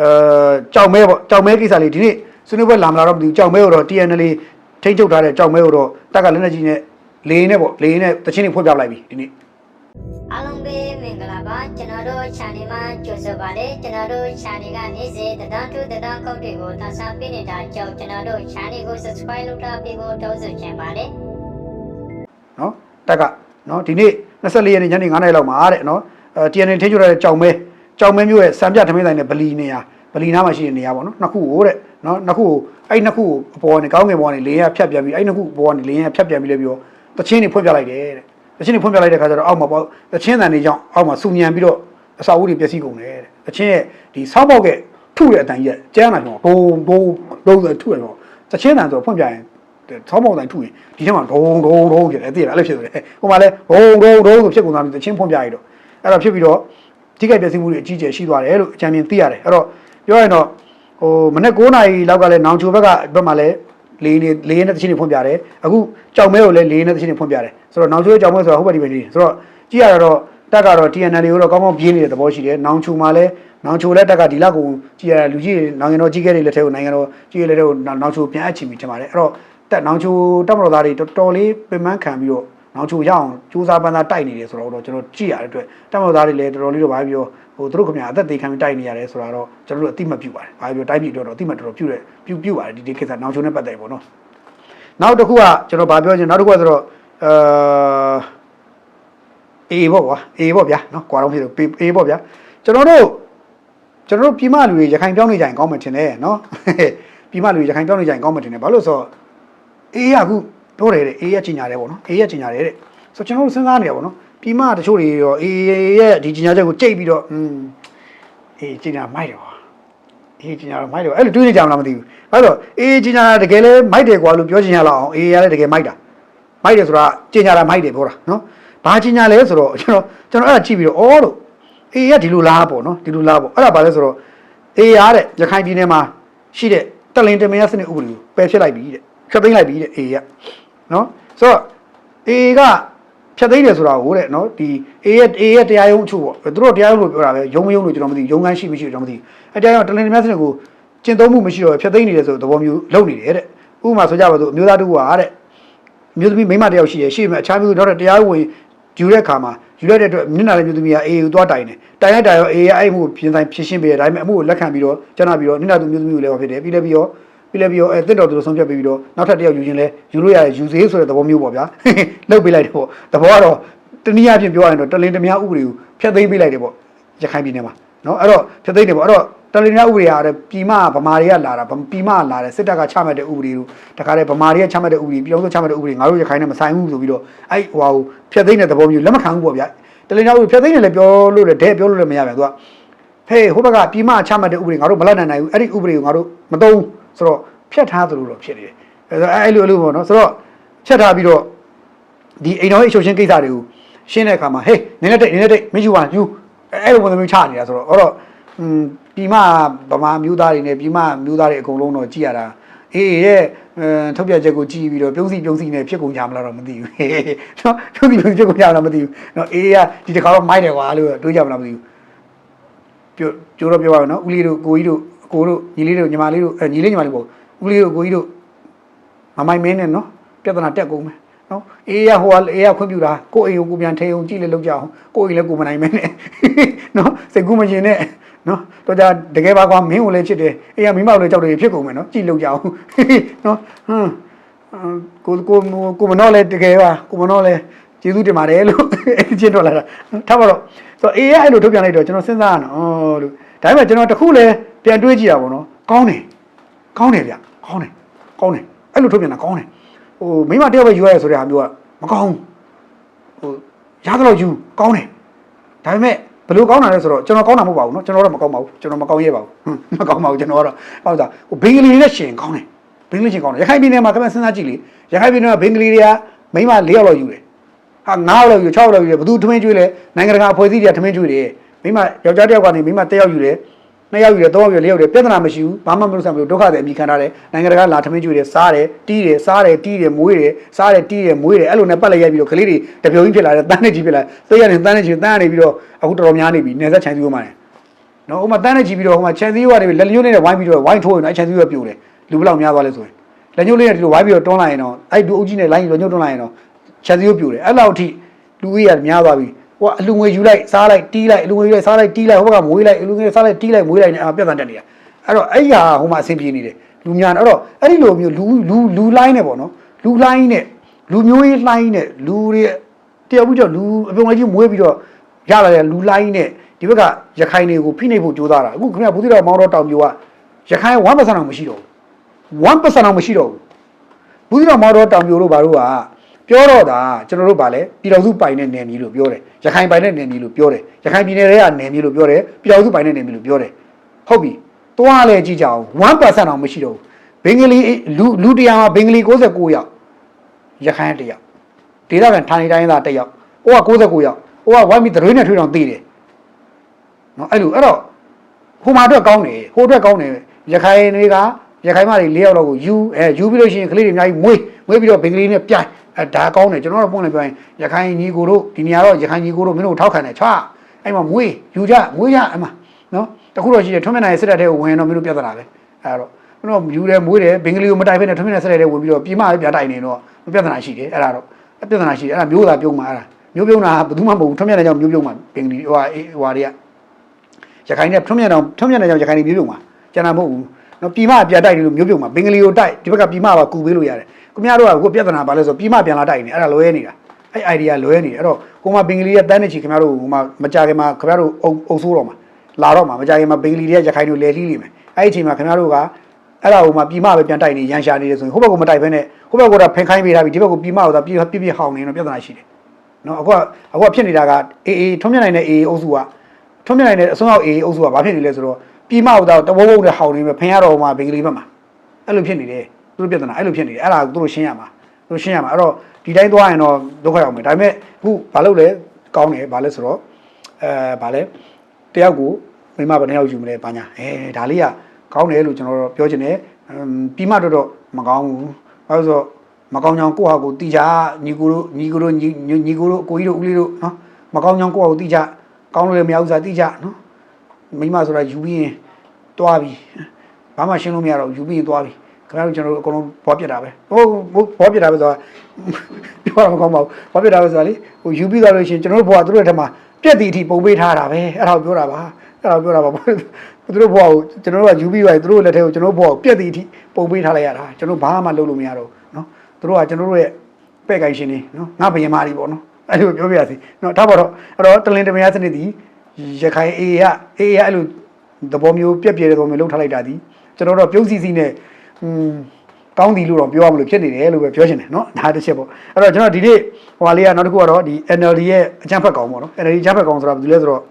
အဲကြောက်မဲပေါ့ကြောက်မဲကိစ္စလေးဒီနေ့ဆွေးနွေးပွဲလာမလာတော့မသိဘူးကြောက်မဲကိုတော့ TNL ထိန်းချုပ်ထားတဲ့ကြောက်မဲကိုတော့တက်ကလက်နက်ကြီးနဲ့လေနဲ့ပေါ့လေနဲ့တချင်းတွေဖွင့်ပြလိုက်ပြီဒီနေ့အားလုံးပဲမင်္ဂလာပါကျွန်တော်တို့ channel မှာကြိုဆိုပါရစေကျွန်တော်တို့ channel ကနေ့စဉ်တဒန်းတူတဒန်းကုတ်တွေကိုတင်ဆက်ပေးနေတာကြောင့်ကျွန်တော်တို့ channel ကို subscribe လုပ်ထားပြီးဖို့တောင်းဆိုချင်ပါတယ်နော်တက်ကနော်ဒီနေ့24ရက်နေ့ညနေ9:00နာရီလောက်မှာတဲ့နော်အဲ TNL ထိန်းချုပ်ထားတဲ့ကြောက်မဲ ကြောက်မဲမျိုးရဲ့စံပြထမင်းဆိုင်နဲ့ဗလီနေရာဗလီနားမှာရှိတဲ့နေရာပေါ့နော်နှစ်ခုကိုတဲ့နော်နှစ်ခုကိုအဲ့နှစ်ခုကိုအပေါ်ကနေကောင်းငယ်ပေါ်ကနေလေယာဖြတ်ပြန်ပြီးအဲ့နှစ်ခုပေါ်ကနေလေယာဖြတ်ပြန်ပြီးလဲပြီးတော့တချင်းတွေဖွင့်ပြလိုက်တယ်တဲ့တချင်းတွေဖွင့်ပြလိုက်တဲ့ခါကျတော့အောက်မှာပေါ့တချင်းတန်တွေကြောင့်အောက်မှာစူညံပြီးတော့အစာအုပ်တွေပျက်စီးကုန်တယ်တဲ့တချင်းရဲ့ဒီဆောင်းပေါက်ကထုတဲ့အတန်ကြီးကကျန်းလာတော့ဘုံဘုံလုံးဆိုထုရတော့တချင်းတန်ဆိုဖွင့်ပြရင်ဆောင်းပေါက်တိုင်းထုရင်ဒီထဲမှာဒုံဒုံဒုံဖြစ်တယ်သိရလားအဲ့လိုဖြစ်သွားတယ်ဟိုမှာလဲဘုံဒုံဒုံဆိုဖြစ်ကုန်သွားပြီးတချင်းဖွင့်ပြရတော့အဲ့တော့ဖြစ်ပြီးတော့ ထိခိုက်ပျက်စီးမှုတွေအကြီးအကျယ်ရှိသွားတယ်လို့အကြံဉာဏ်သိရတယ်အဲ့တော့ပြောရရင်တော့ဟိုမနေ့9နာရီလောက်ကလည်းနောင်ချိုဘက်ကဘက်မှာလည်းလေးနေလေးနဲ့တချင်းတွေဖွင့်ပြတယ်အခုကြောင်မဲကိုလည်းလေးနဲ့တချင်းတွေဖွင့်ပြတယ်ဆိုတော့နောင်ချိုရဲ့ကြောင်မဲဆိုတာဟုတ်ပါဒီပဲနေဆိုတော့ကြည့်ရတော့တက်ကတော့ TNL ကိုတော့ကောင်းကောင်းပြင်းနေတဲ့သဘောရှိတယ်နောင်ချိုမှာလည်းနောင်ချိုလည်းတက်ကဒီလောက်ကိုကြည့်ရလူကြီးတွေနိုင်ငံတော်ကြီးကဲတွေလက်ထဲကိုနိုင်ငံတော်ကြီးကဲလက်ထဲကိုနောင်ချိုပြန်အပ်ချင်ပြီထင်ပါတယ်အဲ့တော့တက်နောင်ချိုတက်မတော်သားတွေတော်တော်လေးပင်ပန်းခံပြီးတော့ နောင်ချိုရအောင်စူးစမ်းပန်းသားတိုက်နေတယ်ဆိုတော့ကျွန်တော်ကြည့်ရတဲ့အတွက်တက်မတော်သားတွေလည်းတော်တော်လေးတော့ဗာပြောဟိုသူတို့ခင်ဗျာအသက်သေးခံပြီးတိုက်နေရတယ်ဆိုတော့ကျွန်တော်တို့အတိမပြုပါတယ်ဗာပြောတိုက်ပြီးတော့အတိမတော်တော်ပြုတယ်ပြုပြုပါတယ်ဒီဒီကိစ္စနောင်ချိုနဲ့ပတ်သက်ပေါ့နော်နောက်တစ်ခုကကျွန်တော်ဗာပြောချင်နောက်တစ်ခုကဆိုတော့အာအေးပေါ့ကွာအေးပေါ့ဗျာနော်ကွာတော့ဖြစ်လို့အေးပေါ့ဗျာကျွန်တော်တို့ကျွန်တော်တို့ပြည်မလူတွေရခိုင်ပြောင်းနေကြရင်ကောင်းမှထင်တယ်နော်ပြည်မလူတွေရခိုင်ပြောင်းနေကြရင်ကောင်းမှထင်တယ်ဘာလို့ဆိုတော့အေးရအခု ပြောတယ်တဲ့အေးရကြီးညာတယ်ပေါ့နော်အေးရကြီးညာတယ်တဲ့ဆိုကျွန်တော်တို့စဉ်းစားနေရပေါ့နော်ပြည်မတချို့တွေရောအေးရဲ့ဒီကြီးညာချက်ကိုကြိတ်ပြီးတော့อืมအေးကြီးညာမိုက်တယ်ကွာအေးကြီးညာတော့မိုက်တယ်အဲ့လိုတွေးနေကြမလားမသိဘူးဘာလို့အေးကြီးညာတကယ်လဲမိုက်တယ်ကွာလို့ပြောချင်ရလောက်အောင်အေးရလည်းတကယ်မိုက်တာမိုက်တယ်ဆိုတာကြီးညာတာမိုက်တယ်ပြောတာနော်ဘာကြီးညာလဲဆိုတော့ကျွန်တော်ကျွန်တော်အဲ့ဒါကြည့်ပြီးတော့အော်လို့အေးရဒီလိုလားပေါ့နော်ဒီလိုလားပေါ့အဲ့ဒါဘာလဲဆိုတော့အေးရတဲ့ရခိုင်ပြည်နယ်မှာရှိတဲ့တလင်တမယစနစ်ဥပဒေကိုပယ်ဖျက်လိုက်ပြီတဲ့ဖျက်သိမ်းလိုက်ပြီတဲ့အေးရ နော်ဆိုတော့အေးကဖျက်သိမ်းတယ်ဆိုတာကိုတဲ့နော်ဒီအေးရအေးရတရားရုံးအချို့ပေါ့သူတို့တရားရုံးလို့ပြောတာပဲရုံးမရုံးလို့ကျွန်တော်မသိဘူးရုံးခန်းရှိမရှိကျွန်တော်မသိဘူးအဲတရားရုံးတလင်တမယစနစ်ကိုကျင့်သုံးမှုမရှိတော့ဖျက်သိမ်းနေတယ်ဆိုတဲ့သဘောမျိုးလုပ်နေတယ်တဲ့ဥပမာဆိုကြပါစို့အမျိုးသားတူကတဲ့မျိုးသမီးမိန်းမတယောက်ရှိရရှိမယ်အခြားမျိုးတော့တရားဝင်ယူတဲ့ခါမှာယူလိုက်တဲ့အတွက်မျက်နှာလေးမျိုးသမီးကအေးကိုသွားတိုင်တယ်တိုင်လိုက်တာရောအေးရဲ့အဲ့မှုကိုပြင်ဆိုင်ဖြစ်ရှင်းပေးတယ်ဒါပေမဲ့အမှုကိုလက်ခံပြီးတော့ကျန်တာပြီးတော့မျက်နှာသူမျိုးသမီးကိုလည်းဖြစ်တယ်ပြီးလည်းပြီးတော့ ပြီးလည်းပြီးတော့အဲတစ်တော်သူတို့ဆုံးဖြတ်ပြီးတော့နောက်ထပ်တယောက်ယူခြင်းလဲယူလို့ရတယ်ယူစေးဆိုတဲ့သဘောမျိုးပေါ့ဗျာလှုပ်ပေးလိုက်တယ်ပေါ့သဘောကတော့တနည်းအားဖြင့်ပြောရရင်တော့တလင်တမယာဥပဒေကိုဖျက်သိမ်းပေးလိုက်တယ်ပေါ့ရခိုင်ပြည်နယ်မှာနော်အဲ့တော့ဖျက်သိမ်းတယ်ပေါ့အဲ့တော့တလင်တမယာဥပဒေကလည်းပြည်မဗမာတွေကလာတာပြည်မလာတယ်စစ်တပ်ကချမှတ်တဲ့ဥပဒေကိုတခါတည်းဗမာတွေကချမှတ်တဲ့ဥပဒေပြည်အောင်စုချမှတ်တဲ့ဥပဒေငါတို့ရခိုင်နဲ့မဆိုင်ဘူးဆိုပြီးတော့အဲ့ဟိုဟာကိုဖျက်သိမ်းတဲ့သဘောမျိုးလက်မခံဘူးပေါ့ဗျာတလင်တမယာဥပဒေဖျက်သိမ်းတယ်လည်းပြောလို့လည်းတဲ့ပြောလို့လည်းမရပြန်သူကဟေးဟိုဘက်ကပြည်မချမှတ်တဲ့ဥပဒေငါတို့မလက်နိုင်နိုင်ဘူးအဲ့ဒီဥပဒေကိုငါတို့မသုံးဘူး ဆိုတော့ဖျက်ထားသလိုတော့ဖြစ်နေတယ်အဲ့ဒါအဲ့လိုအဲ့လိုပေါ့နော်ဆိုတော့ဖျက်ထားပြီးတော့ဒီအိမ်တော်ရဲ့အချုပ်ချင်းကိစ္စတွေကိုရှင်းတဲ့အခါမှာဟေးနည်းနည်းတိတ်နည်းနည်းတိတ်မင်းယူပါယူအဲ့လိုပုံစံမျိုးချနေတာဆိုတော့အဲ့တော့อืมပြည်မဗမာမျိုးသားတွေနဲ့ပြည်မမျိုးသားတွေအကုန်လုံးတော့ကြည်ရတာအေးရဲ့ထုတ်ပြချက်ကိုကြည်ပြီးတော့ပြုံးစီပြုံးစီနဲ့ဖြစ်ကုန်ကြမလားတော့မသိဘူးနော်ပြုံးစီပြုံးစီဖြစ်ကုန်ကြမလားမသိဘူးနော်အေးကဒီတစ်ခါတော့မိုက်တယ်ကွာလို့တွေးကြမလားမသိဘူးပြောကျိုးတော့ပြောပါမယ်နော်ဦးလေးတို့ကိုကြီးတို့အ ကိုတို့ညီလေးတို့ညီမလေးတို့အဲညီလေးညီမလေးပေါ့ဦးလေးတို့ကိုကြီးတို့မမိုင်မင်းနဲ့နော်ပြဿနာတက်ကုန်မယ်နော်အေးရဟိုကအေးရခွင့်ပြတာကိုအိမ်ကိုကိုပြန်ထိအောင်ကြည့်လေလောက်ကြအောင်ကိုအိမ်လည်းကိုမနိုင်မင်းနဲ့နော်စိတ်ကူးမရှင်နဲ့နော်တော့ကြတကယ်ပါကွာမင်းကိုလည်းဖြစ်တယ်အေးရမိမကိုလည်းကြောက်တယ်ဖြစ်ကုန်မယ်နော်ကြည့်လောက်ကြအောင်နော်ဟမ်ကိုကိုကိုမနောလည်းတကယ်ပါကိုမနောလည်းကျေးဇူးတင်ပါတယ်လို့အဲ့ချင်းတော့လာတာထားပါတော့ဆိုတော့အေးရအဲ့လိုထုတ်ပြန်လိုက်တော့ကျွန်တော်စဉ်းစားရအောင်လို့ဒါပေမဲ့ကျွန်တော်တခုလည်း ပြန်တွေးကြည့်ရပါတော့ကောင်းတယ်ကောင်းတယ်ဗျကောင်းတယ်ကောင်းတယ်အဲ့လိုထုတ်ပြန်တာကောင်းတယ်ဟိုမိမတယောက်ပဲယူရဲဆိုတဲ့ဟာမျိုးကမကောင်းဟိုရသလောက်ယူကောင်းတယ်ဒါပေမဲ့ဘယ်လိုကောင်းတာလဲဆိုတော့ကျွန်တော်ကောင်းတာမဟုတ်ပါဘူးเนาะကျွန်တော်တော့မကောင်းပါဘူးကျွန်တော်မကောင်းရဲပါဘူးဟွန်းမကောင်းပါဘူးကျွန်တော်ကတော့ဟောတာဟိုဘင်္ဂလီတွေနဲ့ရှင်ကောင်းတယ်ဘင်္ဂလီရှင်ကောင်းတယ်ရခိုင်ပြည်နယ်မှာခင်ဗျစဉ်းစားကြည့်လေရခိုင်ပြည်နယ်မှာဘင်္ဂလီတွေကမိမ၄ယောက်လောက်ယူတယ်ဟာ9ယောက်လောက်ယူ6ယောက်လောက်ယူတယ်ဘယ်သူထမင်းကျွေးလဲနိုင်ငံတကာအဖွဲ့အစည်းတွေကထမင်းကျွေးတယ်မိမယောက်ျားတစ်ယောက်ကနေမိမတစ်ယောက်ယူတယ် နှစ်ယောက်ယူတယ်သုံးယောက်ယူတယ်လေးယောက်ယူတယ်ပြဿနာမရှိဘူးဘာမှမလုပ်ဆံမလို့ဒုက္ခတွေအမိခံထားတယ်နိုင်ငံတကာလာထမင်းကျွေးတယ်စားတယ်တီးတယ်စားတယ်တီးတယ်မွေးတယ်စားတယ်တီးတယ်မွေးတယ်အဲ့လိုနဲ့ပတ်လိုက်ရိုက်ပြီးတော့ကလေးတွေတပြုံကြီးဖြစ်လာတယ်တန်းနေကြီးဖြစ်လာသိရတယ်တန်းနေကြီးတန်းနေပြီးတော့အခုတော်တော်များနေပြီနေဆက်ချိုင်သူမှတယ်နော်ဟိုမှာတန်းနေကြည့်ပြီးတော့ဟိုမှာခြံစည်းရွာတွေလက်ညှိုးလေးနဲ့ဝိုင်းပြီးတော့ဝိုင်းထိုးရင်တော့အဲခြံစည်းရွာပြိုတယ်လူဘယ်လောက်များသွားလဲဆိုရင်လက်ညှိုးလေးနဲ့ဒီလိုဝိုင်းပြီးတော့တွန်းလိုက်ရင်တော့အဲ့ဒီအုပ်ကြီးနဲ့လိုင်းလက်ညှိုးတွန်းလိုက်ရင်တော့ခြံစည်းရွာပြိုတယ်အဲ့လောက်ထိလူကြီးကများသွားပြီ ဟိုကအလူငွေယူလိုက်စားလိုက်တီးလိုက်အလူငွေယူလိုက်စားလိုက်တီးလိုက်ဟိုဘက်ကမွေးလိုက်အလူငွေစားလိုက်တီးလိုက်မွေးလိုက်နဲ့အပြတ်တန်တက်နေတာအဲ့တော့အဲ့ဟာဟိုမှာအဆင်ပြေနေတယ်လူများအဲ့တော့အဲ့ဒီလိုမျိုးလူလူလူလိုင်းနဲ့ပေါ့နော်လူလိုင်းနဲ့လူမျိုးရေးလိုင်းနဲ့လူတွေတယောက်ပြီးတော့လူအပြုံလိုက်ကြီးမွေးပြီးတော့ရလာတဲ့လူလိုင်းနဲ့ဒီဘက်ကရခိုင်တွေကိုဖိနှိပ်ဖို့ကြိုးစားတာအခုခင်ဗျာဘူးတိတော်မောင်းတော့တောင်ပြိုကရခိုင်1%အောင်မရှိတော့ဘူး1%အောင်မရှိတော့ဘူးဘူးသီတော်မော်တော်တောင်ပြိုတို့ဘာလို့က ပြောတော့တာကျွန်တော်တို့ဗာလဲပြည်တော်စုပိုင်တဲ့နယ်မြေလို့ပြောတယ်ရခိုင်ပိုင်တဲ့နယ်မြေလို့ပြောတယ်ရခိုင်ပြည်နယ်ရဲ့နယ်မြေလို့ပြောတယ်ပြည်တော်စုပိုင်တဲ့နယ်မြေလို့ပြောတယ်ဟုတ်ပြီတွားလဲကြည့်ကြအောင်1%အောင်မရှိတော့ဘူးဘင်္ဂလီလူလူတရားမှာဘင်္ဂလီ69ယောက်ရခိုင်တစ်ယောက်ဒေသခံဌာနေတိုင်းသားတစ်ယောက်ဟိုက69ယောက်ဟိုကဝိုင်းပြီးသတင်းနဲ့ထွေးတော်သိတယ်နော်အဲ့လိုအဲ့တော့ဟိုမှာအတွက်ကောင်းတယ်ဟိုအတွက်ကောင်းတယ်ရခိုင်တွေကရခိုင်မတွေ၄ယောက်လောက်ကိုယူအဲယူပြီးလို့ရှိရင်ကလေးတွေအများကြီးမွေးမွေးပြီးတော့ဘင်္ဂလီနဲ့ပြိုင် အဲဒါကောင်းတယ်ကျွန်တော်တို့ပုံနဲ့ပြောရင်ရခိုင်ညီကိုတို့ဒီနေရာတော့ရခိုင်ညီကိုတို့မင်းတို့ထောက်ခံတယ်ချွာအဲ့မှာမွေးယူကြမွေးကြအဲ့မှာနော်တခုတော့ရှိတယ်ထွန်းမြတ်နိုင်စစ်တပ်တဲ့ကိုဝင်တော့မင်းတို့ပြဿနာပဲအဲ့တော့မင်းတို့ယူတယ်မွေးတယ်ဘင်္ဂလီကိုမတိုက်ဖဲနဲ့ထွန်းမြတ်နိုင်စစ်တပ်တဲ့ဝင်ပြီးတော့ပြည်မပဲပြတိုက်နေတော့ပြဿနာရှိတယ်အဲ့ဒါတော့ပြဿနာရှိတယ်အဲ့ဒါမျိုးသာပြုံးမှာအဲ့ဒါမျိုးပြုံးတာဘယ်သူမှမဟုတ်ဘူးထွန်းမြတ်နိုင်ကြောင့်မျိုးပြုံးမှာဘင်္ဂလီဟိုဟာဟိုဟာတွေကရခိုင်နဲ့ထွန်းမြတ်အောင်ထွန်းမြတ်တဲ့ကြောင့်ရခိုင်နေမျိုးပြုံမှာကျန်တာမဟုတ်ဘူးနော်ပြည်မပြတိုက်နေလို့မျိုးပြုံမှာဘင်္ဂလီကိုတိုက်ဒီဘက်ကပြည်မပါကူပေးလို့ရတယ် ခင်ဗျားတို့ကကိုပြဿနာပါလဲဆိုပြည်မပြန်လာတိုက်နေအဲ့ဒါလွဲနေတာအဲ့ idea လွဲနေတယ်အဲ့တော့ဟိုမှာဘင်္ဂလီရဲ့တန်းနေချီခင်ဗျားတို့ဟိုမှာမကြခင်မှာခင်ဗျားတို့အုံအုံဆိုးတော့မှာလာတော့မှာမကြခင်မှာဘင်္ဂလီတွေကရခိုင်တို့လဲလှီးလိမ့်မယ်အဲ့ဒီအချိန်မှာခင်ဗျားတို့ကအဲ့ဒါဟိုမှာပြည်မပဲပြန်တိုက်နေရန်ရှာနေတယ်ဆိုရင်ဟိုဘက်ကမတိုက်ဘဲနဲ့ဟိုဘက်ကဖင်ခိုင်းပေးထားပြီးဒီဘက်ကပြည်မကိုသာပြပြပြဟောင်းနေတော့ပြဿနာရှိတယ်နော်အခုကအခုကဖြစ်နေတာကအေးအေးထွန်းမြတ်နိုင်တဲ့အေးအုပ်စုကထွန်းမြတ်နိုင်တဲ့အစွန်းရောက်အေးအုပ်စုကဘာဖြစ်နေလဲဆိုတော့ပြည်မဥသားတဝုံဝုံနဲ့ဟောင်းနေပဲဖင်ရတော်မှာဘင်္ဂလီဘက်မှာအဲ့လိုဖြစ်နေတယ် သူတို့ပြဿနာအဲ့လိုဖြစ်နေတယ်အဲ့ဒါကိုသူတို့ရှင်းရမှာသူတို့ရှင်းရမှာအဲ့တော့ဒီတိုင်းသွားရင်တော့ဒုက္ခရောက်မယ်ဒါပေမဲ့အခုဘာလုပ်လဲကောင်းတယ်ဘာလဲဆိုတော့အဲဘာလဲတယောက်ကိုမိမဘယ်နှယောက်ယူမလဲဘာညာအဲဒါလေးကကောင်းတယ်လို့ကျွန်တော်တို့ပြောချင်တယ်ပြည်မတော်တော့မကောင်းဘူးဘာလို့ဆိုတော့မကောင်းကြောင်ကိုယ့်ဟာကိုတီချာညီကိုတို့ညီကိုတို့ညီညီကိုတို့ကိုကြီးတို့ဦးလေးတို့နော်မကောင်းကြောင်ကိုယ့်ဟာကိုတီချာကောင်းလို့လည်းမရဘူးစားသိကြနော်မိမဆိုတာယူပြီးရင်တွားပြီဘာမှရှင်းလို့မရတော့ယူပြီးရင်တွားပြီ ခင်ဗျားတို့ကျွန်တော်တို့အကုန်လုံးဘောပြစ်တာပဲဟိုဘောပြစ်တာပဲဆိုတာပြောရမှာကောင်းပါဘူးဘောပြစ်တာပဲဆိုတာလေဟိုယူပြီးသွားလို့ရှိရင်ကျွန်တော်တို့ဘွားသူတို့ရဲ့ထက်မှာပြက်တီအထိပုံပေးထားတာပဲအဲ့ဒါကိုပြောတာပါအဲ့ဒါကိုပြောတာပါသူတို့ဘွားကိုကျွန်တော်တို့ကယူပြီးသွားရင်သူတို့လက်ထဲကိုကျွန်တော်တို့ဘွားကိုပြက်တီအထိပုံပေးထားလိုက်ရတာကျွန်တော်ဘာမှလုပ်လို့မရတော့ဘူးနော်သူတို့ကကျွန်တော်တို့ရဲ့ပဲ့ကိုင်ရှင်နေနော်ငါဘယင်မာကြီးပေါ့နော်အဲ့လိုပြောပြရစီနော်ထားပါတော့အဲ့တော့တလင်တမယာစနစ်ဒီရခိုင်အေးရအေးရအဲ့လိုသဘောမျိုးပြက်ပြဲတဲ့သဘောမျိုးလှုပ်ထားလိုက်တာဒီကျွန်တော်တို့ပြုံးစီစီနဲ့ อืมကောင်းသည်လို့တော့ပြောရမလို့ဖြစ်နေတယ်လို့ပဲပြောချင်တယ်เนาะဒါတစ်ချက်ပေါ့အဲ့တော့ကျွန်တော်ဒီနေ့ဟိုဟာလေးကနောက်တစ်ခုကတော့ဒီ NLD ရဲ့အချမ်းဖက်ကောင်ပေါ့နော် NLD အချမ်းဖက်ကောင်ဆိုတာဘယ်လိုလဲဆိုတော့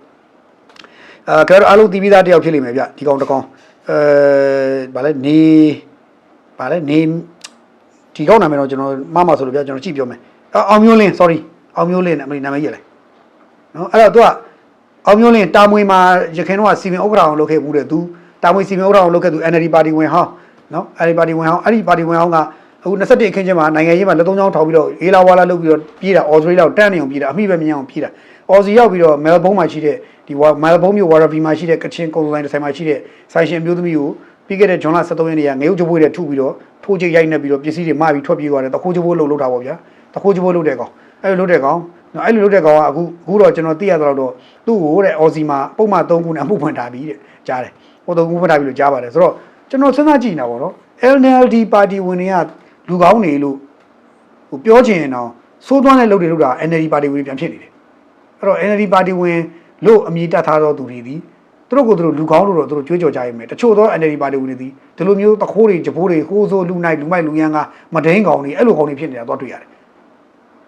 အဲကျွန်တော်အားလုံးတီးပြီးသားတယောက်ဖြစ်လိမ့်မယ်ဗျဒီကောင်တစ်ကောင်အဲဗာလဲနေဗာလဲနေဒီကောင်နာမည်တော့ကျွန်တော်မမဆိုလို့ဗျကျွန်တော်ကြည့်ပြောမယ်အောင်မျိုးလင်း sorry အောင်မျိုးလင်းနာမည်နာမည်ရလဲနော်အဲ့တော့ तू ကအောင်မျိုးလင်းတာမွေမှာရခင်တော့စီမင်ဥက္ကဋ္ဌအောင်လုပ်ခဲ့ဘူးတဲ့ तू တာမွေစီမင်ဥက္ကဋ္ဌအောင်လုပ်ခဲ့သူ NLD ပါတီဝင်ဟောင်း နော် NLD ပါတီဝင်ဟောင်းအဲ့ဒီပါတီဝင်ဟောင်းကအခု21အခင်းချင်းမှာနိုင်ငံရေးမှာလက်သုံးချောင်းထောက်ပြီးတော့အေးလာဝါလာလုပ်ပြီးတော့ပြေးတာအော်စတြေးလျကိုတန်းနေအောင်ပြေးတာအမိပဲမြင်အောင်ပြေးတာအော်စီရောက်ပြီးတော့မဲလ်ဘုန်းမှာရှိတဲ့ဒီမဲလ်ဘုန်းမြို့ဝါရဗီမှာရှိတဲ့ကချင်ကုန်ဆိုင်တစ်ဆိုင်မှာရှိတဲ့ဆိုင်ရှင်အမျိုးသမီးကိုပြီးခဲ့တဲ့ဇွန်လ23ရက်နေ့ကငရုတ်ကြိုးပွေးတဲ့ထုပြီးတော့ထိုးချိတ်ရိုက်နေပြီးတော့ပစ္စည်းတွေမှာပြီးထွက်ပြေးသွားတယ်တခိုးကြိုးပွေးလို့လုပ်တာပေါ့ဗျာတခိုးကြိုးပွေးလုပ်တဲ့ကောင်အဲ့လိုလုပ်တဲ့ကောင်နော်အဲ့လိုလုပ်တဲ့ကောင်ကအခုအခုတော့ကျွန်တော်သိရတော့တော့သူ့ကိုတဲ့အော်စီမှာပုံမှန်3ခုနဲ့အမှုဖွင့်ထားပြီးတဲ့ကြားတယ်ဟို3ခုဖွင့်ထားပြီးလို့ကြားပါတယ်ဆိုတော့ ကျွန်တော်စဉ်းစားကြည့်နေတာပေါ့နော် LNLD ပါတီဝင်တွေကလူကောင်းနေလို့ဟိုပြောချင်ရင်တော့စိုးသွမ်းတဲ့လုပ်တွေလုပ်တာ NLD ပါတီဝင်ပြန်ဖြစ်နေတယ်အဲ့တော့ NLD ပါတီဝင်လို့အမည်တတ်ထားသောသူတွေဒီသူတို့ကိုသူတို့လူကောင်းလို့တော့သူတို့ကြွေးကြော်ကြရမယ်တချို့သော NLD ပါတီဝင်တွေဒီဒီလိုမျိုးတခိုးတွေကြပိုးတွေဟိုးဆိုးလူနိုင်လူမိုက်လူရန်ကမဒိန်းကောင်တွေအဲ့လိုကောင်တွေဖြစ်နေတာတော့တွေ့ရတယ်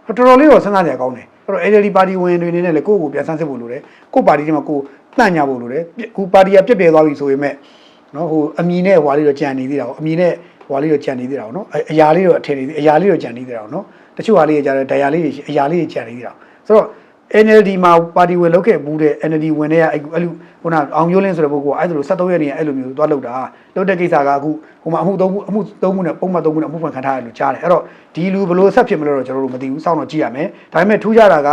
တော်တော်လေးတော့စဉ်းစားကြရကောင်းတယ်အဲ့တော့ NLD ပါတီဝင်တွေနေနဲ့လေကိုယ့်ကိုပြန်ဆန်းစစ်ဖို့လိုတယ်ကိုယ့်ပါတီထဲမှာကိုယ်တန့်ညာဖို့လိုတယ်ခုပါတီကပြက်ပြဲသွားပြီဆိုပေမဲ့ နော်ဟိုအမီနဲ့ဟွာလေးတော့ကြံနေသေးတာပေါ့အမီနဲ့ဟွာလေးတော့ကြံနေသေးတာပေါ့နော်အရာလေးတော့အထည်နေအရာလေးတော့ကြံနေသေးတာပေါ့နော်တချို့ဟာလေးကြတယ်ဒိုင်ယာလေးတွေအရာလေးတွေကြံနေသေးတာဆိုတော့ NLD မှာပါတီဝင်လောက်ခဲ့ဘူးတဲ့ NLD ဝင်တဲ့အဲ့အဲ့လိုခုနအောင်မျိုးလင်းဆိုတဲ့ပုဂ္ဂိုလ်ကအဲ့လို73ရက်နေအဲ့လိုမျိုးသွားလောက်တာလောက်တဲ့ကိစ္စကအခုဟိုမှာအမှုသုံးခုအမှုသုံးခုနဲ့ပုံမှန်သုံးခုနဲ့အမှုဖွင့်ခံထားရလို့ကြားတယ်အဲ့တော့ဒီလူဘလို့ဆက်ဖြစ်မလို့တော့ကျွန်တော်တို့မသိဘူးစောင့်တော့ကြည့်ရမယ်ဒါပေမဲ့ထူးခြားတာက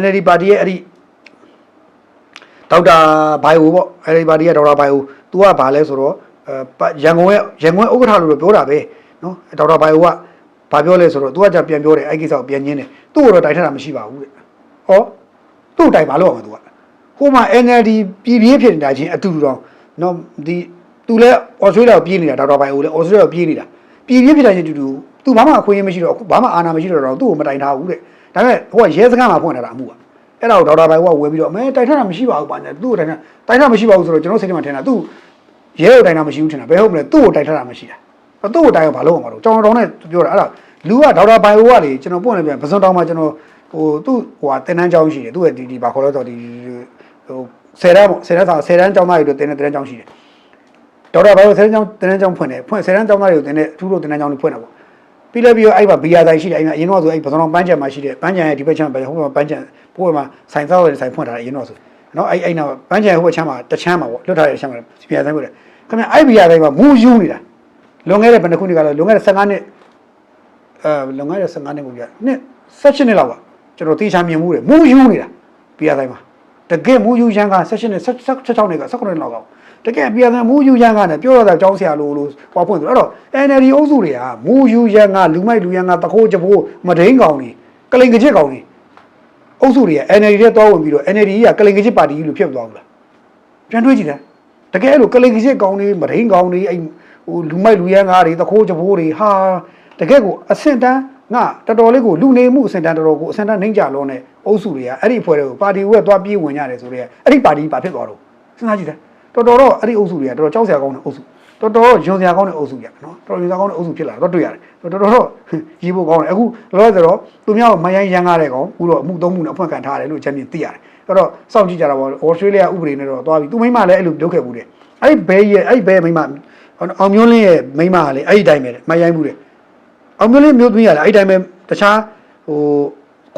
NLD ပါတီရဲ့အဲ့ဒီဒေါက်တာဘိုင်ယိုပေါ့အဲဒီပါတီကဒေါက်တာဘိုင်ယို तू ကဘာလဲဆိုတော့အဲရန်ကုန်ရဲ့ရန်ကုန်ရဲ့ဥက္ကဋ္ဌလို့ပြောတာပဲနော်ဒေါက်တာဘိုင်ယိုကဘာပြောလဲဆိုတော့ तू ကじゃပြန်ပြောတယ်အဲ့ကိစ္စကိုပြန်ညင်းတယ်သူ့ကိုတော့တိုက်ထက်တာမရှိပါဘူးတဲ့ဟောသူ့တိုက်ပါလို့အောင် तू ကဟိုမှာ NLD ပြည်ပြင်းဖြစ်နေတာချင်းအတူတူတော့နော်ဒီ तू လဲဩစတြေးလျကိုပြေးနေတာဒေါက်တာဘိုင်ယိုလဲဩစတြေးလျကိုပြေးနေတာပြည်ပြင်းဖြစ်တာချင်းအတူတူ तू ဘာမှအခွင့်အရေးမရှိတော့အခုဘာမှအာဏာမရှိတော့တော့သူ့ကိုမတိုင်ထားဘူးတဲ့ဒါပေမဲ့ဟိုကရဲစခန်းမှာဖွင့်ထားတာအမှုက အဲ့ဒါကိုဒေါက်တာဘိုင်ကဝယ်ပြီးတော့အမဲတိုက်ထတာမရှိပါဘူးပါညာသူ့ကိုတိုက်ထတိုက်ထမရှိပါဘူးဆိုတော့ကျွန်တော်စိတ်ထဲမှာထင်တာသူ့ရဲကိုတိုက်ထမရှိဘူးထင်တာဘယ်ဟုတ်မလဲသူ့ကိုတိုက်ထတာမရှိတာအဲ့သူ့ကိုတိုက်ရဘာလို့အောင်မလို့ကျွန်တော်တောင်းနဲ့ပြောတာအဲ့ဒါလူကဒေါက်တာဘိုင်ကလေကျွန်တော်ပွင့်နေပြန်ပစွန်တောင်းမှာကျွန်တော်ဟိုသူ့ဟိုတင်တန်းကျောင်းရှိတယ်သူ့ရဲ့ဒီဒီဘာခေါ်လဲဆိုတော့ဒီဟိုဆယ်တန်းပေါ့ဆယ်တန်းစာဆယ်တန်းကျောင်းသားတွေတို့တင်တဲ့တင်တန်းကျောင်းရှိတယ်ဒေါက်တာဘိုင်ကဆယ်တန်းကျောင်းတင်တန်းကျောင်းဖွင့်တယ်ဖွင့်ဆယ်တန်းကျောင်းသားတွေကိုတင်တဲ့အထူးလို့တင်တန်းကျောင်းတွေဖွင့်တာပေါ့ ပြီးလည်းပြီးတော့အဲ့မှာဘီယာဆိုင်ရှိတယ်အဲ့မှာအရင်တော့ဆိုအဲ့ပစုံတော်ပန်းချံမှာရှိတယ်ပန်းချံရဲ့ဒီဘက်ချမ်းပဲဟိုမှာပန်းချံဘိုးမှာဆိုင်သောက်ရဆိုင်ဖွင့်ထားတယ်အရင်တော့ဆိုနော်အဲ့အဲ့နောက်ပန်းချံဟိုဘက်ချမ်းမှာတချမ်းမှာပေါ့လွတ်ထားတဲ့ချမ်းမှာဘီယာဆိုင်ဖွင့်တယ်ခင်ဗျအဲ့ဘီယာဆိုင်မှာမူယူနေတာလွန်ခဲ့တဲ့ဘယ်နှစ်ခုနှစ်ကလဲလွန်ခဲ့တဲ့15နှစ်အဲလွန်ခဲ့တဲ့15နှစ်ကိုပြနှစ်16နှစ်လောက်ကကျွန်တော်တေချာမြင်မှုတယ်မူယူနေတာဘီယာဆိုင်မှာတကယ်မူယူရန်က16နှစ်16နှစ်က19နှစ်လောက်က တကယ်ဘီယာဆိုင်မူယူရန်ကလည်းပြောရတာကြောင်းဆရာလို့လို့ဟောဖွင့်ဆိုအဲ့တော့ NLD အုပ်စုတွေကမူယူရန်ကလူမိုက်လူရန်ကတခိုးကြပိုးမဒိန်ကောင်တွေကလိန်ကကြစ်ကောင်တွေအုပ်စုတွေက NLD ထဲတောဝင်ပြီးတော့ NLD ကကလိန်ကကြစ်ပါတီကြီးလို့ဖြစ်သွားဘူးလားပြန်တွေးကြည့်တယ်တကယ်လို့ကလိန်ကကြစ်ကောင်တွေမဒိန်ကောင်တွေအဲ့ဟိုလူမိုက်လူရန်ကားတွေတခိုးကြပိုးတွေဟာတကယ်ကိုအဆင့်တန်းငါတော်တော်လေးကိုလူနေမှုအဆင့်တန်းတော်တော်ကိုအဆင့်တန်းနှိမ့်ကြလုံးနဲ့အုပ်စုတွေကအဲ့ဒီအဖွဲ့တွေကိုပါတီဝက်သွားပြေးဝင်ကြတယ်ဆိုတော့အဲ့ဒီပါတီဘာဖြစ်သွားတော့စဉ်းစားကြည့်တယ် တော်တော်တော့အဲ့ဒီအုပ်စုတွေကတော်တော်ကြောက်စရာကောင်းတဲ့အုပ်စုတော်တော်ညွန်စရာကောင်းတဲ့အုပ်စုရနော်တော်တော်ညွန်စရာကောင်းတဲ့အုပ်စုဖြစ်လာတော့တွေ့ရတယ်တော်တော်တော့ရေးဖို့ကောင်းတယ်အခုလောလောဆယ်တော့သူများကိုမယိုင်းရမ်းကားတဲ့ကောင်အခုတော့အမှုသုံးမှုနဲ့အဖွင့်ခံထားရတယ်လို့အချက်မြင်သိရတယ်အဲ့တော့စောင့်ကြည့်ကြတာပေါ့ဩစတြေးလျဥပဒေနဲ့တော့သွားပြီသူမိမလည်းအဲ့လိုလုပ်ခဲ့ဘူးတဲ့အဲ့ဒီဘဲရဲ့အဲ့ဒီဘဲမိမအောင်မျိုးလင်းရဲ့မိမကလေအဲ့ဒီတိုင်းပဲတဲ့မယိုင်းဘူးတဲ့အောင်မျိုးလင်းမျိုးသမီးကလည်းအဲ့ဒီတိုင်းပဲတခြားဟို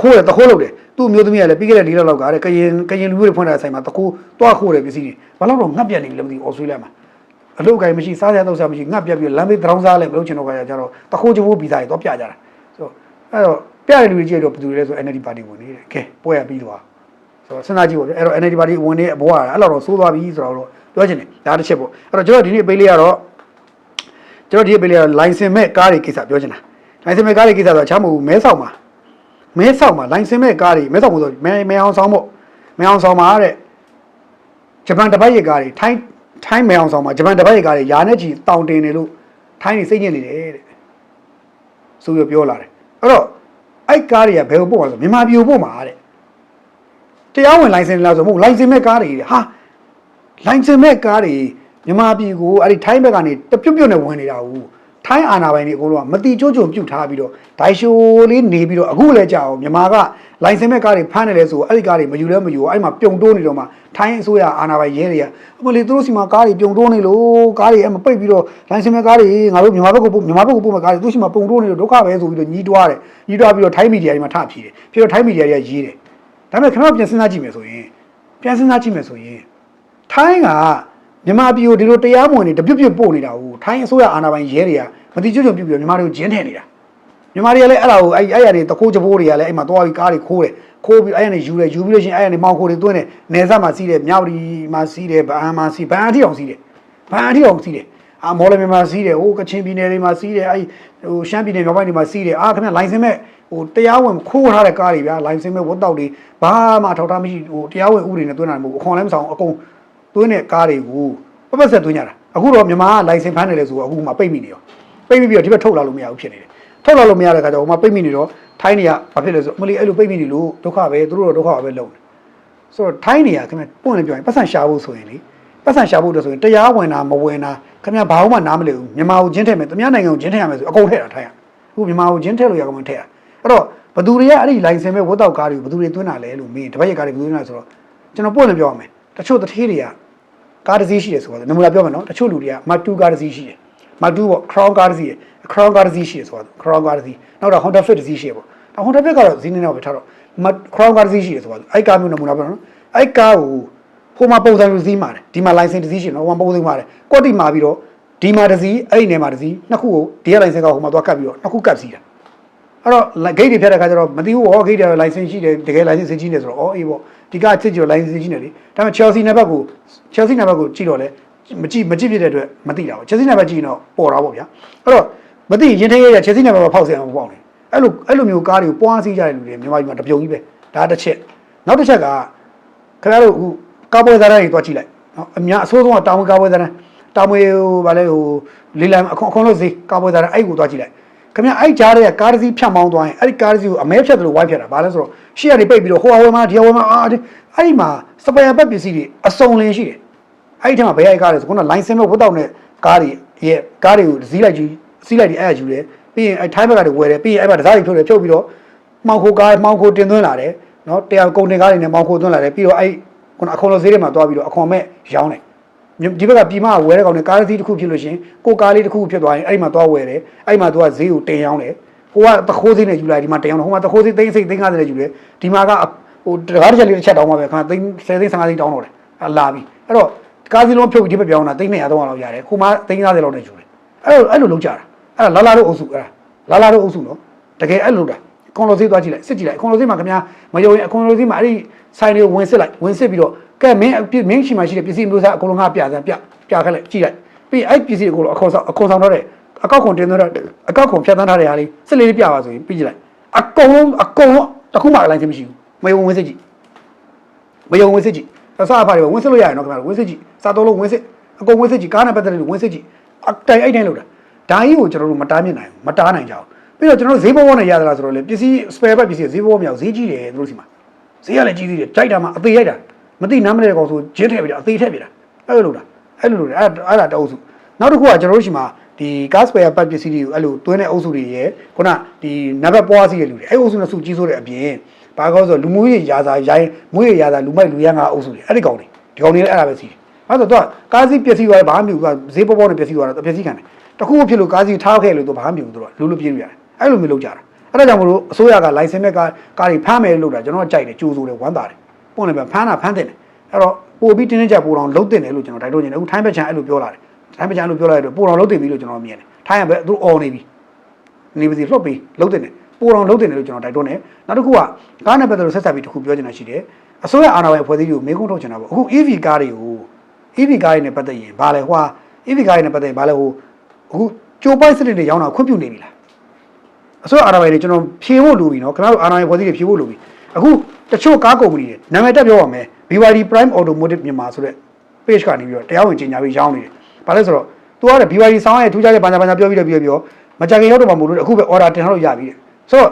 ခိုးတယ်တခိုးလုပ်တယ်သူ့မျိုးသမီးကလည်းပြီးခဲ့တဲ့၄လလောက်ကတဲ့ကရင်ကရင်လူမျိုးတွေဖွင့်တဲ့ဆိုင်မှာတခိုးတွားခိုးတယ်ပစ္စည်းတွေဘာလို့တော့ငတ်ပြတ်နေပြီလဲမသိဘူးဩစတြေးလျမှာအလုပ်ကိုင်မရှိစားရတော့စားမရှိငတ်ပြက်ပြီးလမ်းဘေးတောင်းစားလဲမလုပ်ချင်တော့ခါကျတော့တခိုးချိုးပြီးသားတွေတော့ပြကြတာဆိုတော့အဲ့တော့ပြတဲ့လူတွေကြည့်တော့ဘယ်သူတွေလဲဆို NLD ပါတီဝင်နေတယ်ကဲပွဲရပြီးသွားဆိုတော့စဉ်းစားကြည့်ပေါ့အဲ့တော့ NLD ပါတီဝင်နေအဘောကအဲ့လောက်တော့စိုးသွားပြီဆိုတော့ပြောချင်တယ်ဒါတစ်ချက်ပေါ့အဲ့တော့ကျွန်တော်ဒီနေ့ပေးလေးရတော့ကျွန်တော်ဒီနေ့ပေးလေးရတော့ license မဲ့ကားတွေကိစ္စပြောချင်တာ license မဲ့ကားတွေကိစ္စဆိုတော့ချမ်းမဟုတ်မဲဆောက်မှာ မဲဆောက်မှာ license မဲ့ကားတွေမဲဆောက်မှာဆိုမဲမဲအောင်ဆောင်ပေါ့မဲအောင်ဆောင်မှာတဲ့ဂျပန်တပတ်ရေကားတွေထိုင်းထိုင်းမဲအောင်ဆောင်မှာဂျပန်တပတ်ရေကားတွေယာနဲ့ချီတောင်တင်နေလို့ထိုင်းနေစိတ်ညစ်နေတယ်တဲ့ဆိုပြီးပြောလာတယ်အဲ့တော့အဲ့ကားတွေကဘယ်ကိုပို့မှာလဲဆိုမြန်မာပြည်ကိုပို့မှာတဲ့တရားဝင်လိုင်စင်လားဆိုမဟုတ်လိုင်စင်မဲ့ကားတွေတဲ့ဟာလိုင်စင်မဲ့ကားတွေမြန်မာပြည်ကိုအဲ့ဒီထိုင်းဘက်ကနေတပြုတ်ပြုတ်နဲ့ဝင်နေတာဟုတ် ထိုင်းအာဏာပိုင်တွေအကုန်လုံးကမတိကျကျပြုတ်ထားပြီးတော့ဒိုင်ရှိုလေးနေပြီးတော့အခုလည်းကြာအောင်မြန်မာကလိုင်စင်မဲ့ကားတွေဖမ်းနေလဲဆိုအဲ့ဒီကားတွေမယူလဲမယူအဲ့မှာပြုံတိုးနေတော့မှထိုင်းအစိုးရအာဏာပိုင်ရဲတွေကအမလီသူတို့စီမှာကားတွေပြုံတိုးနေလို့ကားတွေအဲ့မှာပိတ်ပြီးတော့လိုင်စင်မဲ့ကားတွေငါတို့မြန်မာဘက်ကိုပို့မြန်မာဘက်ကိုပို့မဲ့ကားတွေသူတို့စီမှာပုံတိုးနေလို့ဒုက္ခပဲဆိုပြီးတော့ညီးတွားတယ်ညီးတွားပြီးတော့ထိုင်းမီဒီယာတွေမှာထဖြေတယ်ပြီးတော့ထိုင်းမီဒီယာတွေကရေးတယ်ဒါပေမဲ့ခင်ဗျားပြန်စဉ်းစားကြည့်မယ်ဆိုရင်ပြန်စဉ်းစားကြည့်မယ်ဆိုရင်ထိုင်းက မြန်မာပြည်ကိုဒီလိုတရားမဝင်နေတပြုတ်ပြုတ်ပို့နေတာကိုထိုင်းအစိုးရအာဏာပိုင်ရဲတွေကမတိကျွတ်ကျွတ်ပြုတ်ပြုတ်မြန်မာတွေကိုဂျင်းထည့်နေတာမြန်မာတွေကလည်းအဲ့ဒါကိုအဲ့အဲ့ရတွေတခိုးချပိုးတွေကလည်းအဲ့မှာသွားပြီးကားတွေခိုးတယ်ခိုးပြီးအဲ့ရနေယူတယ်ယူပြီးလို့ရှိရင်အဲ့ရနေမောင်ခိုတွေသွင်းတယ်နေဆက်မှာစီးတယ်မြောက်ဒီမှာစီးတယ်ဗအန်မှာစီးဗအန်အထိအောင်စီးတယ်ဗအန်အထိအောင်စီးတယ်အာမော်လမြန်မာစီးတယ်ဟိုကချင်ပြည်နယ်တွေမှာစီးတယ်အဲ့ဟိုရှမ်းပြည်နယ်မြောက်ပိုင်းတွေမှာစီးတယ်အာခင်ဗျလိုင်စင်မဲ့ဟိုတရားဝင်ခိုးထားတဲ့ကားတွေဗျာလိုင်စင်မဲ့ဝတ်တောက်တွေဘာမှထောက်ထားမရှိဟိုတရားဝင်ဥပဒေနဲ့သွင်းတာမဟုတ်ဘူးအခွန်လည်းမဆောင်အကုန် သွင်းတဲ့ကားတွေကိုပပဆက်သွင်းကြတာအခုတော့မြန်မာကလိုင်စင်ဖမ်းနေတယ်ဆိုတော့အခုမှပိတ်မိနေရောပိတ်မိပြီးတော့ဒီဘက်ထုတ်လာလို့မရဘူးဖြစ်နေတယ်ထုတ်လာလို့မရတဲ့ခါကျတော့ဟိုမှာပိတ်မိနေတော့ထိုင်းနေရဘာဖြစ်လဲဆိုအမလီအဲ့လိုပိတ်မိနေလို့ဒုက္ခပဲသူတို့တော့ဒုက္ခပဲလုံးတယ်ဆိုတော့ထိုင်းနေရခင်ဗျပွင့်နေပြောရင်ပတ်စံရှာဖို့ဆိုရင်လေပတ်စံရှာဖို့တော့ဆိုရင်တရားဝင်တာမဝင်တာခင်ဗျဘာမှနားမလည်ဘူးမြန်မာကိုကျင်းထည့်မယ်သူများနိုင်ငံကိုကျင်းထည့်ရမယ်ဆိုအကုန်ထည့်တာထိုင်းရအခုမြန်မာကိုကျင်းထည့်လို့ရကောင်မထည့်တာအဲ့တော့ဘသူတွေကအဲ့ဒီလိုင်စင်မဲ့ဝတ်တောက်ကားတွေကိုဘသူတွေသွင်းတာလဲလို့မေးတပတ်ရက်ကားတွေဘသူသွင်းတာဆိုတော့ကျွန်တော်ပွင့်နေပြောရမယ် တချို့တထေးတွေကကားတစ်စီးရှိတယ်ဆိုတော့နမူနာပြောမယ်နော်တချို့လူတွေကမတူကားတစ်စီးရှိတယ်မတူပေါ့ crown ကားတစ်စီးရယ် crown ကားတစ်စီးရှိတယ်ဆိုတော့ crown ကားတစ်စီးနောက်တော့ honda fit တစ်စီးရှိရပေါ့ဒါ honda fit ကတော့ဈေးနေတော့ပဲထားတော့ crown ကားတစ်စီးရှိတယ်ဆိုတော့အဲ့ကားမျိုးနမူနာပြောနော်အဲ့ကားကိုဟိုမှာပုံစံတစ်စီးမှာတယ်ဒီမှာ license တစ်စီးရှိတယ်နော်ဟိုမှာပုံစံမှာတယ်ကွက်တိမှာပြီးတော့ဒီမှာတစ်စီးအဲ့ဒီနေမှာတစ်စီးနှစ်ခုကိုဒီက license ကဟိုမှာသွားကတ်ပြီးတော့နှစ်ခုကတ်စီးတာအဲ့တော့ gate တွေဖြတ်တဲ့ခါကျတော့မသိဘူးဟော gate တွေ license ရှိတယ်တကယ် license ရှိနေဆိုတော့အော်အေးပေါ့ ဒီကစစ်ကြော်လိုင်းစီကြီးနေလေဒါပေမဲ့ Chelsea နံပါတ်ကို Chelsea နံပါတ်ကိုကြည့်တော့လဲမကြည့်မကြည့်ဖြစ်တဲ့အတွက်မသိတာပေါ့ Chelsea နံပါတ်ကြည့်ရင်တော့ပေါ်တာပေါ့ဗျာအဲ့တော့မသိရင်ထင်းရရ Chelsea နံပါတ်မှာဖောက်စရာမပေါ့နေအဲ့လိုအဲ့လိုမျိုးကားတွေကိုပွားစီးကြတဲ့လူတွေမြန်မာပြည်မှာတပြုံကြီးပဲဒါတစ်ချက်နောက်တစ်ချက်ကခင်ဗျားတို့အခုကားပွဲသားတွေတွားကြည့်လိုက်နော်အများအဆိုးဆုံးကတာဝန်ကားပွဲသားတာမွေဟိုဗာလဲဟိုလေးလံအခွန်အခွန်လို့စီကားပွဲသားအဲ့ကိုတွားကြည့်လိုက် ခင်ဗျာအဲ့ကြားတဲ့ကားတစ်စီးဖြတ်မောင်းသွားရင်အဲ့ဒီကားတစ်စီးကိုအမဲဖြတ်တယ်လို့ဝိုင်းဖြတ်တာဗာလဲဆိုတော့ရှေ့ကနေပိတ်ပြီးတော့ဟိုအဝဲမှာဒီအဝဲမှာအာဒီအဲ့ဒီမှာစပယ်ဘက်ပစ္စည်းတွေအစုံလင်ရှိတယ်အဲ့ဒီထဲမှာဘယ်ရိုက်ကားလဲဆိုခုနလိုင်းစင်လို့ဝတ်တော့နဲ့ကားတွေရဲ့ကားတွေကိုစီးလိုက်ကြီးစီးလိုက်ဒီအဲ့ယူတယ်ပြီးရင်အဲ့ထိုင်းဘက်ကတွေဝယ်တယ်ပြီးရင်အဲ့မှာတစားတွေဖြုတ်တယ်ဖြုတ်ပြီးတော့မှောင်ခိုကားမှောင်ခိုတင်သွင်းလာတယ်နော်တရားကုန်တင်ကားတွေနဲ့မှောင်ခိုသွင်းလာတယ်ပြီးတော့အဲ့ခုနအခွန်လိုဈေးတွေမှာသွားပြီးတော့အခွန်မဲ့ရောင်းတယ် ဒီဘက်ကပြည်မကဝယ်တဲ့ကောင်နဲ့ကားတစ်စီးတစ်ခုဖြစ်လို့ရှရင်ကိုကားလေးတစ်ခုဖြစ်သွားရင်အဲ့ဒီမှာသွားဝယ်တယ်အဲ့ဒီမှာသူကဈေးကိုတင်ရောင်းတယ်ဟိုကတခိုးဈေးနဲ့ယူလိုက်ဒီမှာတင်ရောင်းတယ်ဟိုမှာတခိုးဈေးသိန်းစိတ်သိန်း50နဲ့ယူတယ်ဒီမှာကဟိုတကားတစ်ချက်လေးတစ်ချက်တောင်းပါပဲခါသိန်း10သိန်း50သိန်းတောင်းတော့တယ်အလာပြီအဲ့တော့ကားစီလုံးဖြုတ်ပြီးဒီဘက်ပြောင်းတာသိန်း200 300လောက်ရတယ်ဟိုမှာသိန်း50လောက်နဲ့ယူတယ်အဲ့လိုအဲ့လိုလုံးကြတာအဲ့ဒါလာလာတို့အုပ်စုအဲ့ဒါလာလာတို့အုပ်စုနော်တကယ်အဲ့လိုတာခွန်လိုဈေးသွားကြည့်လိုက်စစ်ကြည့်လိုက်ခွန်လိုဈေးမှာခင်ဗျာမယုံရင်အခွန်လိုဈေးမှာအဲ့ဒီဆိုင်တွေကိုဝင်စစ်လိုက်ဝင်စစ်ပြီးတော့ ကဲမင်းမင်းရှိမှရှိတဲ့ပစ္စည်းမျိုးစားအကုန်လုံးငါပြစမ်းပြပြခက်လိုက်ကြည့်လိုက်ပြီးအဲ့ပစ္စည်းတွေကိုအခေါ်ဆောင်အခေါ်ဆောင်တော့တဲ့အကောက်ခွန်တင်တော့အကောက်ခွန်ဖြတ်သန်းထားတဲ့ဟာလေးစစ်လေးလေးပြပါဆိုရင်ပြီးကြည့်လိုက်အကုန်လုံးအကုန်လုံးတစ်ခုမှအလိုက်ချင်းမရှိဘူးမယုံဝင်စစ်ကြည့်မယုံဝင်စစ်ကြည့်အစားအဖားတွေဝင်စစ်လို့ရရင်တော့ခင်ဗျာဝင်စစ်ကြည့်စားတော့လို့ဝင်စစ်အကုန်ဝင်စစ်ကြည့်ကားနဲ့ပတ်သက်လို့ဝင်စစ်ကြည့်အတိုင်အဲ့တိုင်းလို့တာဒါကြီးကိုကျွန်တော်တို့မတားမြင်နိုင်ဘူးမတားနိုင်ကြဘူးပြီးတော့ကျွန်တော်တို့ဈေးဘောဘောနဲ့ရသလားဆိုတော့လေပစ္စည်း spare part ပစ္စည်းဈေးဘောဘောမြောက်ဈေးကြီးတယ်သူတို့စီမှာဈေးကလည်းကြီးသေးတယ်ကြိုက်တာမှအသေးရိုက်တာ မသိနားမလဲကောင်ဆိုဂျင်းထည့်ပြတာအသေးထည့်ပြတာအဲ့လိုလို့တာအဲ့လိုလို့အဲ့အဲ့ဒါတအုပ်စုနောက်တစ်ခုကကျွန်တော်တို့ရှိမှာဒီ gas spare part ပစ္စည်းတွေကိုအဲ့လိုတွင်းတဲ့အုပ်စုတွေရယ်ခုနဒီနံပါတ်ပွားစီးတဲ့လူတွေအဲ့အုပ်စုနဲ့စုကြီးဆိုတဲ့အပြင်ဘာကောဆိုလူမှုရေးရာသာရိုင်းမွေးရရာသာလူမိုက်လူရန်ကအုပ်စုတွေအဲ့ဒီကောင်တွေဒီကောင်တွေလည်းအဲ့ဒါပဲစီးတယ်အဲ့ဆိုတော့ကားစီးပစ္စည်းသွားဘာမှမပြုဘူးကဈေးပေါ်ပေါ်နဲ့ပစ္စည်းသွားတော့ပစ္စည်းခံတယ်တခုခုဖြစ်လို့ကားစီးထားခဲ့လို့တော့ဘာမှမပြုဘူးသူတို့ကလူလူပြင်းပြရတယ်အဲ့လိုမျိုးလုပ်ကြတာအဲ့ဒါကြောင့်မလို့အစိုးရက license နဲ့ကားကားတွေဖမ်းမယ်လို့တာကျွန်တော်ကြိုက်တယ်ကြိုးဆိုတယ်ဝမ်းသာတယ် ပုံလည်းပဲဖမ်းတာဖမ်းတယ်အဲ့တော့ပို့ပြီးတင်းတင်းကြပ်ပို့တော့လုံးတင်တယ်လို့ကျွန်တော်တိုက်တွန်းနေတယ်အခုထိုင်းဘက်ချန်အဲ့လိုပြောလာတယ်ထိုင်းဘက်ချန်အဲ့လိုပြောလာတဲ့အတွက်ပို့တော့လုံးတင်ပြီလို့ကျွန်တော်မြင်တယ်ထိုင်းကပဲသူအော်နေပြီနေပါစီလွတ်ပြီးလုံးတင်တယ်ပို့တော့လုံးတင်တယ်လို့ကျွန်တော်တိုက်တွန်းတယ်နောက်တစ်ခုကကားနဲ့ပတ်သက်လို့ဆက်ဆက်ပြီးတစ်ခုပြောချင်တာရှိတယ်အစိုးရအာဏာပိုင်အဖွဲ့အစည်းတွေကိုမေးခွန်းထုတ်ချင်တာပေါ့အခု EV ကားတွေကို EV ကားတွေနဲ့ပတ်သက်ရင်ဘာလဲဟွာ EV ကားတွေနဲ့ပတ်သက်ရင်ဘာလဲဟိုအခုကြိုးပိုက်စနစ်တွေရောင်းတာခွင့်ပြုနေပြီလားအစိုးရအာဏာပိုင်တွေကျွန်တော်ဖြေဖို့လိုပြီနော်ခင်ဗျားတို့အာဏာပိုင်ဖွဲ့စည်းတွေဖြေဖို့လိုပြီ အခုတချို့ကားကုမ္ပဏီတွေနာမည်တက်ပြောပါမယ် BYD Prime Automotive မြန်မာဆိုတဲ့ page ကနေပြီးတော့တရားဝင်ကြေညာပြီးရောင်းနေတယ်ဘာလဲဆိုတော့ तू ကလည်း BYD ဆောင်းရဲ့ထူးခြားတဲ့ဘာသာဘာသာပြောပြီးတော့ပြောပြောမကြခင်ရောက်တော့မှမလို့အခုပဲ order တင်ထားလို့ရပြီတဲ့ဆိုတော့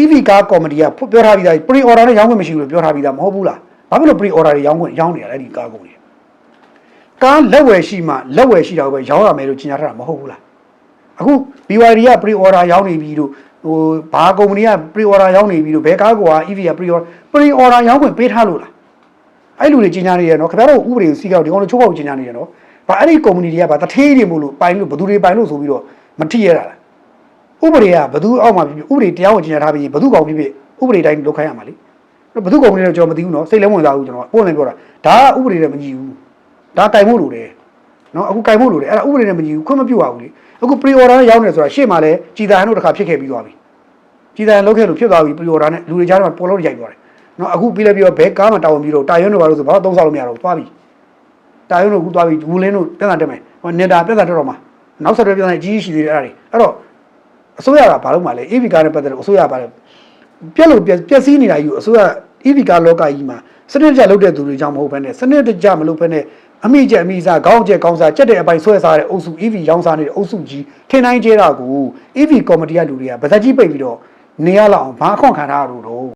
EV ကားကော်မတီကပြောထားပြီးသား pre order နဲ့ရောင်းခွင့်မရှိဘူးလို့ပြောထားပြီးသားမဟုတ်ဘူးလားဘာဖြစ်လို့ pre order တွေရောင်းခွင့်ရောင်းနေရလဲဒီကားကုမ္ပဏီကားလက်ဝယ်ရှိမှလက်ဝယ်ရှိတာကိုပဲရောင်းရမယ်လို့ကြေညာထားတာမဟုတ်ဘူးလားအခု BYD က pre order ရောင်းနေပြီလို့ ဟိုဘာကုမ္ပဏီက pre order ရောင်းနေပြီလို့ဘယ်ကားကွာ EV က pre order pre order ရောင်းခွင့်ပေးထားလို့လားအဲ့လူတွေကြေညာနေရနော်ခင်ဗျားတို့ဥပဒေကိုစီကောက်ဒီကောင်တို့ချိုးဖောက်ကြေညာနေရနော်ဘာအဲ့ဒီကုမ္ပဏီတွေကဘာတထေးတွေမို့လို့ပိုင်လို့ဘသူတွေပိုင်လို့ဆိုပြီးတော့မထိရတာလားဥပဒေကဘသူအောက်မှာဖြစ်ဖြစ်ဥပဒေတရားဝင်ကျင့်ကြထားပြီးဘသူကောင်ဖြစ်ဖြစ်ဥပဒေတိုင်းလုပ်ခိုင်းရမှာလေဘသူကောင်လည်းကျွန်တော်မသိဘူးနော်စိတ်လည်းဝင်စားဘူးကျွန်တော်ပုံလည်းပြောတာဒါကဥပဒေနဲ့မညီဘူးဒါတိုင်ဖို့လိုတယ်နော်အခုတိုင်ဖို့လိုတယ်အဲ့ဒါဥပဒေနဲ့မညီဘူးခွင့်မပြုတ်ရဘူးလေ အခု pre order နဲ့ရောက်နေဆိုတာရှေ့မှာလဲကြည်သာဟန်တို့တစ်ခါဖြစ်ခဲ့ပြီးသွားပြီကြည်သာဟန်လုပ်ခဲ့လို့ဖြစ်သွားပြီ pre order နဲ့လူတွေကြားထဲမှာပေါ်လို့ရိုက်သွားတယ်နော်အခုပြီးလဲပြီးတော့ဘဲကားမှာတာဝန်ပြီးတော့တာယွန်းတို့ဘာလို့ဆိုဘာလို့သုံးဆောင်လို့မရတော့ဘူးသွားပြီတာယွန်းတို့အခုသွားပြီဝူလင်းတို့ပြဿနာတက်မယ်ဟိုနေတာပြဿနာတက်တော့မှာနောက်ဆက်တွဲပြဿနာအကြီးကြီးရှိသေးတယ်အဲ့ဒါတွေအဲ့တော့အစိုးရကဘာလို့မှလဲ EV ကားနဲ့ပတ်သက်လို့အစိုးရကဘာလဲပြက်လို့ပြက်ပြက်စီးနေတာယူအစိုးရ EV ကားလောကကြီးမှာစနစ်တကျလုပ်တဲ့သူတွေကြောင့်မဟုတ်ဘဲနဲ့စနစ်တကျမလုပ်ဘဲနဲ့ အမိကျက်အမိစားခေါင်းကျက်ကောင်းစားကြက်တဲ့အပိုင်းဆွဲစားတဲ့အုပ်စု EV ရောင်းစားနေတဲ့အုပ်စုကြီးထင်တိုင်းကျဲတာကို EV ကော်မတီကလူတွေကဗဇက်ကြီးပိတ်ပြီးတော့နေရလောက်အောင်ဘာအခွင့်ခံထားရလို့တော့